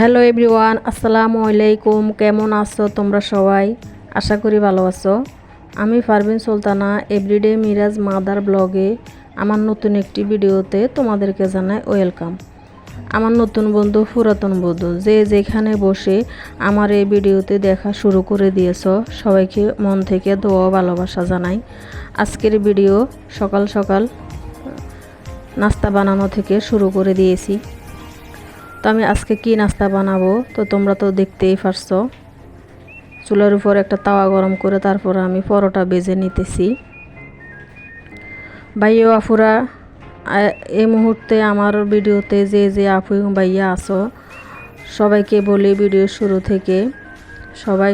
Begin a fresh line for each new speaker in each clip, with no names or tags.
Hello everyone, আসসালামু আলাইকুম। কেমন আছো তোমরা সবাই? আশা করি ভালো আছো। আমি পারভিন সুলতানা এভরিডে মিরাজ মাদার ব্লগে আমার নতুন একটি ভিডিওতে তোমাদেরকে জানাই ওয়েলকাম আমার নতুন বন্ধু, পুরাতন বন্ধু, যে যেখানে বসে আমার এই ভিডিওতে দেখা শুরু করে দিয়েছ, সবাইকে মন থেকে দোয়া ভালোবাসা জানাই। আজকের ভিডিও সকাল সকাল, নাস্তা বানানো থেকে শুরু করে দিয়েছি। আমি আজকে কি নাস্তা বানাবো? তো তোমরা তো দেখতেই পারছ। চুলার উপর একটা তাওয়া গরম করে তারপর আমি পরোটা বেজে নিতেছি। ভাইয়া আফুরা এই মুহূর্তে আমার ভিডিওতে যে যে এবং ভাইয়া আছো, সবাইকে বলি ভিডিও শুরু থেকে সবাই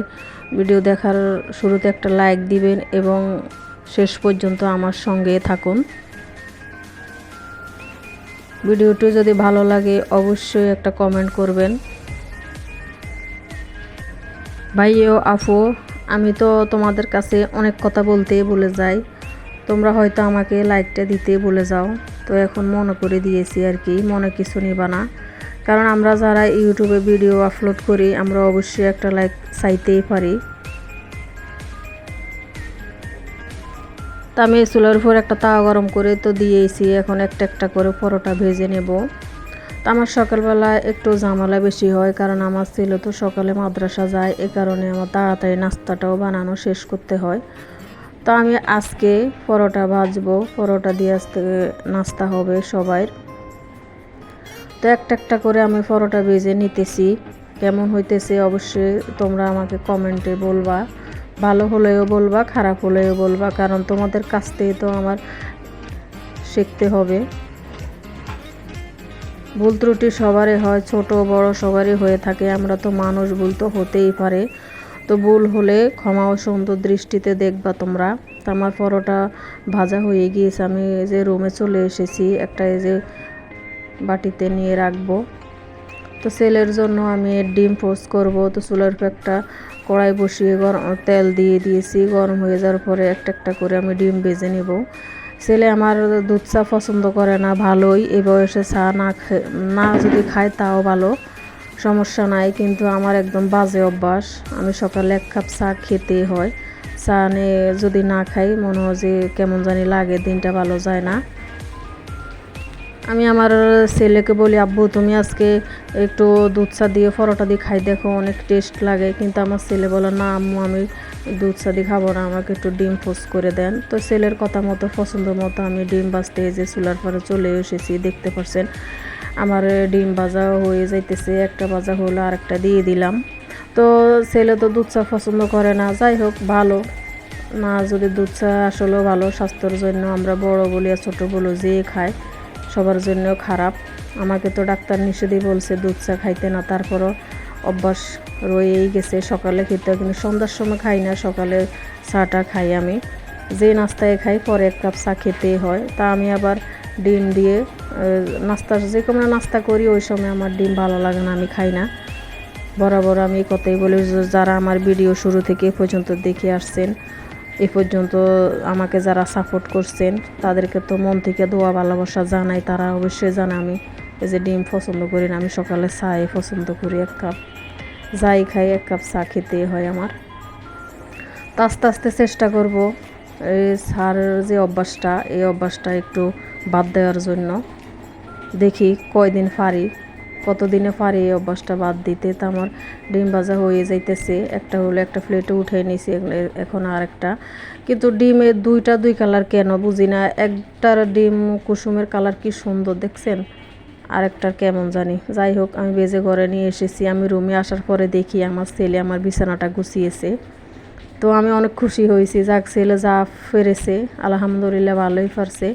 ভিডিও দেখার শুরুতে একটা লাইক দিবেন এবং শেষ পর্যন্ত আমার সঙ্গে থাকুন। ভিডিওটি যদি ভালো লাগে, অবশ্যই একটা কমেন্ট করবেন। ভাইও, আফু, আমি তো তোমাদের কাছে অনেক কথা বলতে বলে যাই। তোমরা হয়তো আমাকে লাইকটা দিতে বলে যাও। তো এখন মনে করে দিয়েছি আর কি, মনে কিছু নিবা না। কারণ আমরা যারা ইউটিউবে ভিডিও আপলোড করি, আমরা অবশ্যই একটা লাইক চাইতেই পারি। তা আমি চুলার উপর একটা তাওয়া গরম করে তো দিয়েছি। এখন একটা একটা করে পরোটা ভেজে নেব। তা আমার সকালবেলা একটু ঝামেলা বেশি হয়, কারণ আমার ছেলে তো সকালে মাদ্রাসা যায়, এ কারণে আমার তাড়াতাড়ি নাস্তাটাও বানানো শেষ করতে হয়। তো আমি আজকে পরোটা ভাজবো। পরোটা দিয়ে আজকে নাস্তা হবে সবাই তো একটা একটা করে আমি পরোটা ভেজে নিতেছি। কেমন হইতেছে অবশ্যই তোমরা আমাকে কমেন্টে বলবা। ভালো হলেও বলবা, খারাপ হলেও বলবা, কারণ তোমাদের কাছ থেকে তো আমার শিখতে হবে। ভুল ত্রুটি সবারই হয়, ছোট, বড় সবারই হয়ে থাকে, আমরা তো মানুষ, ভুল তো হতেই পারে। তো ভুল হলে ক্ষমা ও সুন্দর দৃষ্টিতে দেখবা তোমরা। তো আমার পরোটা ভাজা হয়ে গিয়েছে, আমি এই যে রুমে চলে এসেছি, একটা এই যে বাটিতে নিয়ে রাখব। তো সেলের জন্য আমি ডিম পোস্ট করব। তো চুলার উপর একটা কড়াই বসিয়ে গরম তেল দিয়ে দিয়েছি। গরম হয়ে যাওয়ার পরে একটা একটা করে আমি ডিম বেজে নেব। ছেলে আমার দুধ চা পছন্দ করে না, ভালোই। এই বয়সে চা না না যদি খায় তাও ভালো। সমস্যা নাই, কিন্তু আমার একদম বাজে অভ্যাস। আমি সকালে এক কাপ চা খেতে হয়। চা নে যদি না খাই মনে হয় যে কেমন জানি লাগে, দিনটা ভালো যায় না। আমি আমার ছেলেকে বলি, আব্বু, তুমি আজকে একটু দুধ চা দিয়ে পরোটা দিয়ে খাই। দেখো, অনেক টেস্ট লাগে। কিন্তু আমার ছেলে বলে, না, আম্মু, আমি দুধ চা দিয়ে খাব না। আমাকে একটু ডিম ফোস করে দেন। তো ছেলের কথা মতো, পছন্দ মতো আমি ডিম এই যে চুলার পরে চলে এসেছি, দেখতে পাচ্ছেন আমার ডিম ভাজা হয়ে যাইতেছে, একটা ভাজা হলো আর একটা দিয়ে দিলাম। তো ছেলে তো দুধ চা পছন্দ করে না, যাই হোক, ভালো। না যদি দুধ চা আসলেও ভালো, স্বাস্থ্যের জন্য আমরা বড় বলি আর ছোটো বলো যে খায়। সবার জন্য খারাপ। আমাকে তো ডাক্তার নিষেধই বলছে, দুধ চা খাইতে না, তারপরও অভ্যাস রয়েই গেছে। সকালে খেতে কিন্তু সন্ধ্যার সময় খাই না, সকালে চাটা খাই আমি। যে নাস্তায় খাই, পরে এক কাপ চা খেতেই হয়। তা আমি আবার ডিম দিয়ে নাস্তা, যে কোনো নাস্তা করি, ওই সময় আমার ডিম ভালো লাগে না, আমি খাই না। বরাবর আমি কথাই বলি যারা আমার ভিডিও শুরু থেকে পর্যন্ত দেখে আসছেন এ পর্যন্ত আমাকে যারা সাপোর্ট করছেন, তাদেরকে তো মন থেকে দোয়া, ভালোবাসা জানাই, তারা অবশ্যই জানে আমি এই যে ডিম পছন্দ করি না, আমি সকালে চাই পছন্দ করি এক কাপ, যাই খাই এক কাপ চা খেতেই হয় আমার। তো আস্তে আস্তে চেষ্টা করব, এই সার যে অভ্যাসটা, এই অভ্যাসটা একটু বাদ দেওয়ার জন্য। দেখি কয়দিন পারি। কতদিনে পারি এই অভ্যাসটা বাদ দিতে তো আমার ডিম ভাজা হয়ে যাইতেছে। একটা হলো একটা প্লেটে উঠে নিয়েছি এখন আর একটা। কিন্তু ডিমের দুইটা দুই কালার কেন বুঝি না। একটার ডিম কুসুমের কালার কি সুন্দর দেখছেন? আরেকটার কেমন জানি। যাই হোক, আমি বেজে ঘরে নিয়ে এসেছি। আমি রুমে আসার পরে দেখি আমার ছেলে আমার বিছানাটা গুছিয়েছে। তো আমি অনেক খুশি হয়েছি। যাক, ছেলে যা ফেরেছে, আলহামদুলিল্লাহ ভালোই পারছে।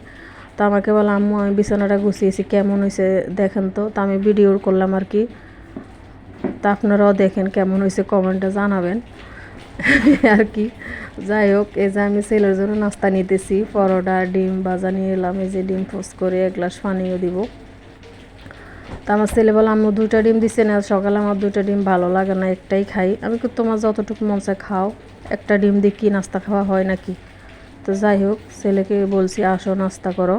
তো আমাকে বলে, আম্মু, আমি বিছানাটা গুছিয়েছি, কেমন হয়েছে দেখেন তো। তা আমি ভিডিও করলাম আর কি। তা আপনারাও দেখেন কেমন হয়েছে কমেন্টে জানাবেন। আর কি। যাই হোক, এই যে আমি ছেলের জন্য নাস্তা নিতেছি, পরোটা, ডিম ভাজা নিয়ে এলাম, এই যে ডিম পোস্ট করে এক গ্লাস পানিও দিব। তা আমার ছেলে বলে, আম্মু, দুইটা ডিম দিছে না, সকালে আমার দুইটা ডিম ভালো লাগে না, একটাই খাই। আমি তোমার যতটুকু মন চায় খাও, একটা ডিম দিয়ে কি নাস্তা খাওয়া হয় নাকি? তো যাই হোক, ছেলেকে বলছি, আসো, নাস্তা করো।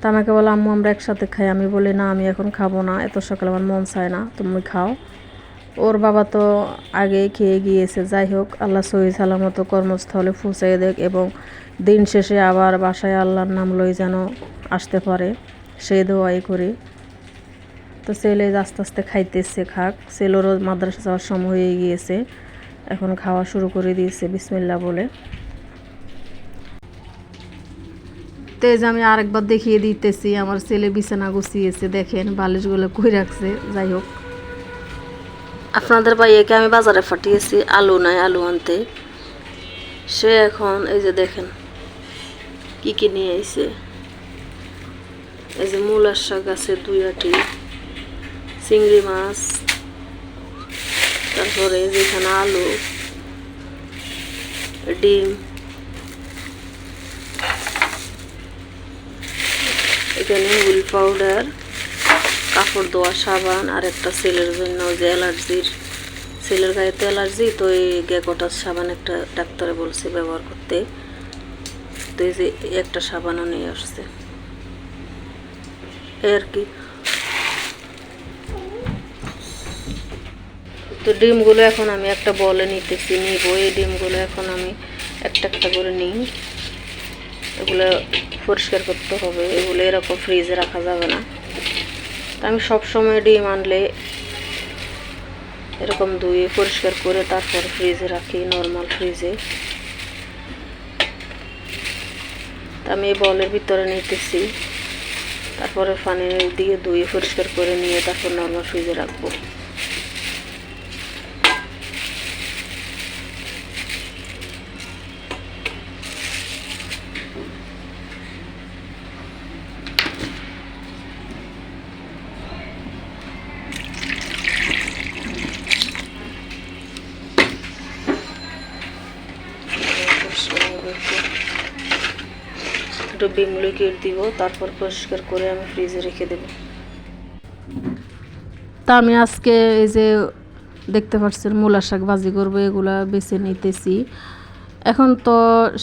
তা আমাকে বলে, আম্মু, আমরা একসাথে খাই। আমি বলি, না, আমি এখন খাব না, এত সকালে আমার মন চায় না, তুমি খাও। ওর বাবা তো আগেই খেয়ে গিয়েছে। যাই হোক, আল্লাহ সহি সালামত কর্মস্থলে ফুঁচাই দেখ এবং দিন শেষে আবার বাসায় আল্লাহর নাম লই যেন আসতে পারে সেই দোয়াই করি। তো ছেলে আস্তে আস্তে খাইতেছে, খাক। ছেলেরও মাদ্রাসা যাওয়ার সময় হয়ে গিয়েছে, এখন খাওয়া শুরু করে দিয়েছে বিসমিল্লা বলে। তেজ আমি আরেকবার দেখিয়ে দিতেছি, আমার ছেলে বিছানা গুছিয়েছে, দেখেন বালিশগুলো কই রাখছে, যাই হোক। আপনাদের ভাইয়াকে আমি বাজারে ফাটিয়েছি আলু নাই, আলু আনতে। সে এখন, এই যে দেখেন, কি কি নিয়ে আইছে। এই যে মূলার শাক আছে, দুই আটি, চিংড়ি মাছ, তারপরে যেখানে আলু, ডিম। এখানে হুইল পাউডার, কাপড় ধোয়া সাবান, আর একটা ছেলের জন্য যে অ্যালার্জির, ছেলের গায়ে তো অ্যালার্জি, তো এই গ্যাকোটাস সাবান একটা ডাক্তারে বলছে ব্যবহার করতে। তো এই যে একটা সাবানও নিয়ে আসছে। আর কি। তো ডিমগুলো এখন আমি একটা বলে নিতেছি, নিব। এই ডিমগুলো এখন আমি একটা একটা করে নিই। এগুলো পরিষ্কার করতে হবে, এগুলো এরকম ফ্রিজে রাখা যাবে না। আমি সবসময় ডিম আনলে এরকম ধুয়ে পরিষ্কার করে তারপর ফ্রিজে রাখি নর্মাল ফ্রিজে আমি এই বলের ভিতরে নিতেছি, তারপরে পানি দিয়ে ধুয়ে পরিষ্কার করে নিয়ে তারপর নর্মাল ফ্রিজে রাখব। বিম লিকুইড দিব, তারপর পরিষ্কার করে আমি ফ্রিজে রেখে দেব। তা আমি আজকে এই যে দেখতে পাচ্ছেন মূলা শাক ভাজি করব, এগুলা বেছে নিতেছি। এখন তো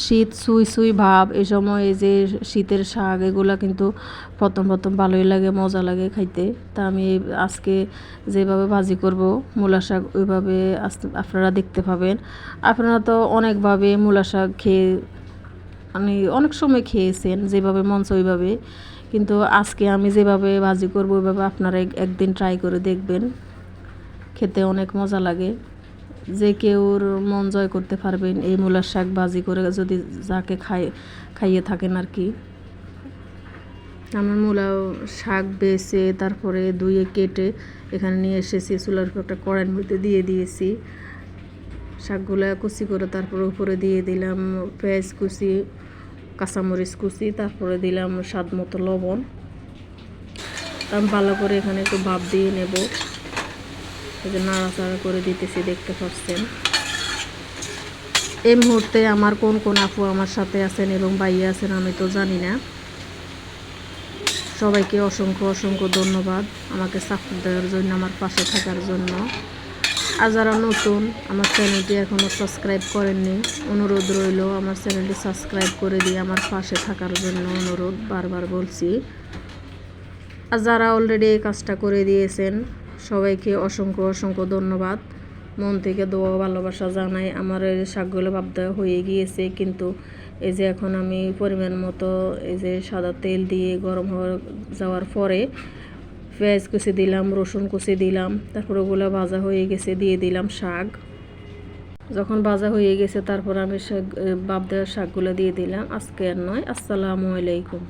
শীত, সুই সুই ভাব, এই সময় এই যে শীতের শাক, এগুলা কিন্তু প্রথম প্রথম ভালোই লাগে, মজা লাগে খাইতে। তা আমি আজকে যেভাবে ভাজি করব, মূলা শাক ওইভাবে আপনারা দেখতে পাবেন। আপনারা তো অনেকভাবে মূলা শাক খেয়ে মানে অনেক সময় খেয়েছেন, যেভাবে মঞ্চ ওইভাবে। কিন্তু আজকে আমি যেভাবে ভাজি করব, ওইভাবে আপনারা একদিন ট্রাই করে দেখবেন। খেতে অনেক মজা লাগে। যে কেউর মন জয় করতে পারবেন, এই মূলার শাক ভাজি করে যদি যাকে খাই, খাইয়ে থাকেন আর কি। আমার মূলা শাক বেছে তারপরে ধুয়ে কেটে এখানে নিয়ে এসেছি, চুলার একটা কড়াইয়ের মধ্যে দিয়ে দিয়েছি। শাকগুলা কুচি করে তারপরে উপরে দিয়ে দিলাম পেঁয়াজ কুচি। কাঁচামরিচ কুচি, তারপরে দিলাম স্বাদ মতো লবণ। আমি ভালো করে এখানে একটু ভাপ দিয়ে নেব। নাড়াচাড়া করে দিতেছি, দেখতে পাচ্ছেন। এই মুহূর্তে আমার কোন কোন আপু আমার সাথে আছেন এবং বাইয়ে আছেন আমি তো জানি না। সবাইকে অসংখ্য অসংখ্য ধন্যবাদ আমাকে সাপোর্ট দেওয়ার জন্য, আমার পাশে থাকার জন্য। আর যারা নতুন, আমার চ্যানেলটি এখনও সাবস্ক্রাইব করেননি, অনুরোধ রইল আমার চ্যানেলটি সাবস্ক্রাইব করে দিয়ে আমার পাশে থাকার জন্য অনুরোধ বারবার বলছি। আর যারা অলরেডি এই কাজটা করে দিয়েছেন, সবাইকে অসংখ্য অসংখ্য ধন্যবাদ। মন থেকে দোয়া ভালোবাসা জানাই, আমার এই শাকগুলো ভাবতে হয়ে গিয়েছে, কিন্তু এই যে এখন আমি পরিমাণ মতো এই যে সাদা তেল দিয়ে গরম হওয়া যাওয়ার পরে পেঁয়াজ কুচি দিলাম, রসুন কুচি দিলাম, তারপর ওগুলো ভাজা হয়ে গেছে, দিয়ে দিলাম শাক। যখন ভাজা হয়ে গেছে, তারপর আমি শাক বাপ দেওয়ার শাকগুলো দিয়ে দিলাম। আজকে আর নয়। আসসালামু আলাইকুম।